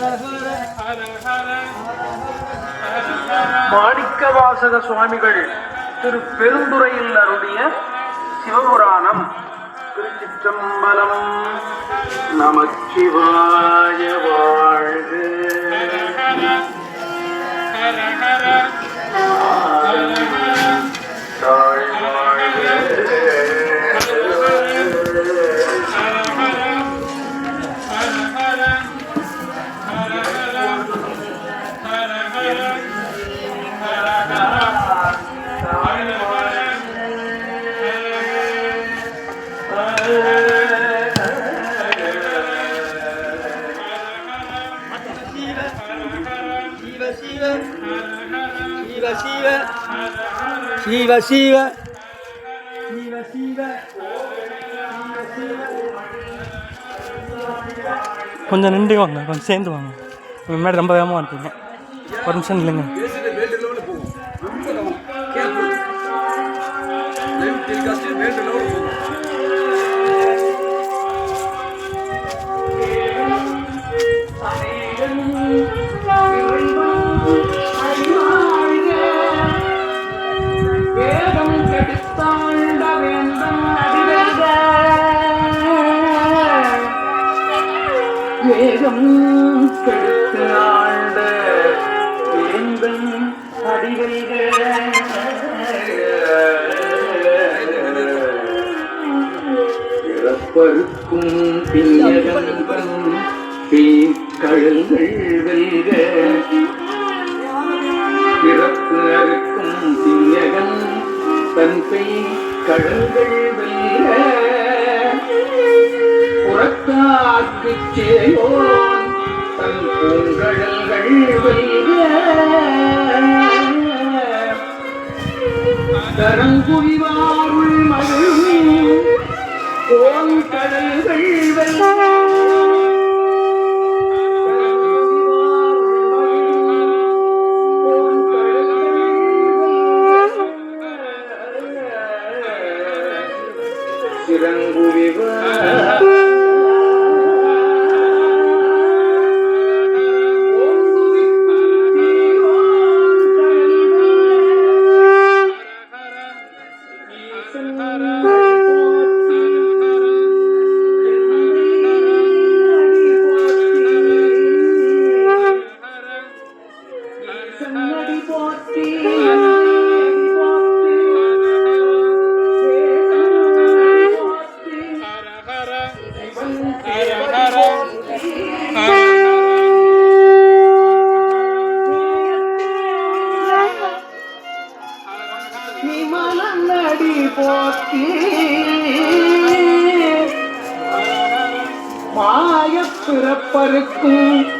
ஹர மாணிக்க வாசக சுவாமிகள் திரு பெருந்துறையில் அருளிய சிவபுராணம். திருச்சிற்றம்பலம் நமச்சிவாய வாழ்க. சிவ சிவ சிவ சிவ சிவ சிவ கொஞ்சம் நின்று வாங்க கொஞ்சம் சேர்ந்து வாங்க. முன்னாடி ரொம்ப வேகமாக வந்துட்டீங்க ஒரு நிமிஷம் இல்லைங்க வேதம் பிறப்பருக்கும் பின்னகம்பம் தீக்கழல்கள் வெல்க பிறப்பு அறுக்கும் பின்னகன் தன்பை கழல்கள் வெல்க புறத்தாக்குச் சேயோன் தன் பூங்கழல்கள் வெல்க கரங்குழிவாருள் மகிழ்ச்சி கோல் போற்றி. மாயப் பிறப்பருக்கும்